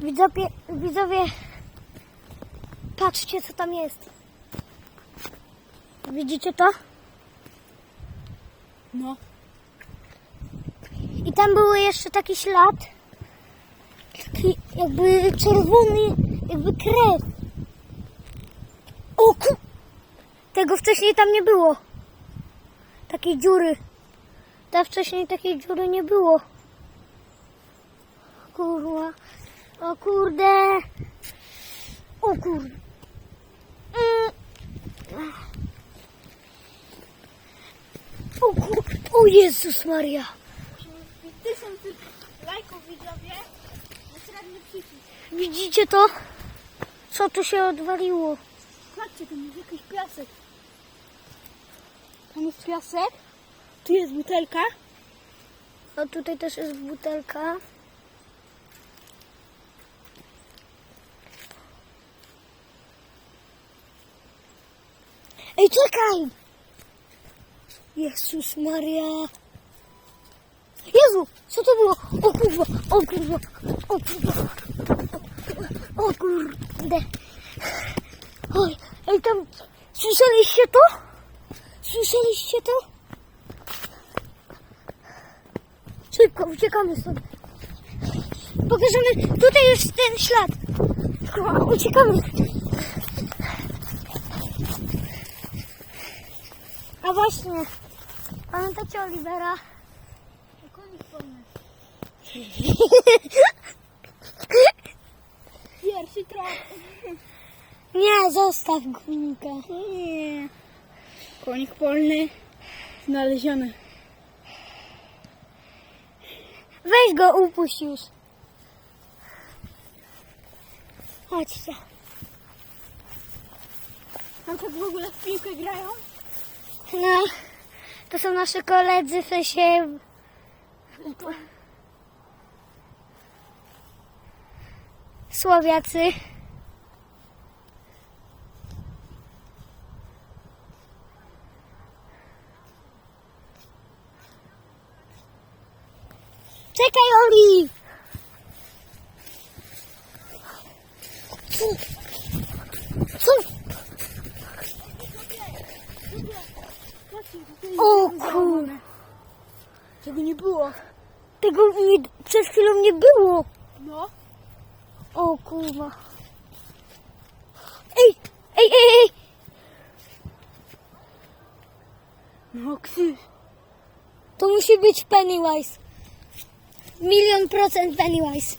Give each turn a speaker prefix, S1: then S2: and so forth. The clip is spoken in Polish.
S1: Widzowie, widzowie, patrzcie co tam jest. Widzicie to?
S2: No.
S1: I tam był jeszcze taki ślad, taki jakby czerwony, jakby krew. O ku... Tego wcześniej tam nie było. Takiej dziury. Tam wcześniej takiej dziury nie było. Kurwa. O kurde. O kurde. Mm. O kurde. O Jezus Maria.
S2: Tysiąc lajków widzowie. Na średni przycisk.
S1: Widzicie to? Co tu się odwaliło?
S2: Patrzcie, tam jest jakiś piasek. Tam jest piasek. Tu jest butelka.
S1: A tutaj też jest butelka. Ej, czekaj! Jezus Maria! Jezu, co to było? O kurwa, o kurwa, o kurwa, o kurde. Oj, ej tam, słyszeliście to? Słyszeliście to? Szybko, uciekamy stąd. Pokażemy, tutaj jest ten ślad. Uciekamy. A właśnie, pamiętacie Olivera?
S2: Konik polny. Pierwszy trop.
S1: Nie, zostaw gumkę.
S2: Nie. Konik polny. Znaleziony.
S1: Weź go, upuść już. Chodźcie.
S2: Tam tak w ogóle w piłkę grają?
S1: No, to są nasze koledzy, w sensie... Słowiacy. Czekaj, Oli! Co? Co?
S2: Patrzcie, tutaj
S1: O
S2: jest
S1: kur...
S2: Czego nie było.
S1: Tego nie, przed chwilą nie było.
S2: No.
S1: O kurwa. Ej, ej, ej, ej.
S2: No krzyż.
S1: To musi być Pennywise. Milion procent Pennywise.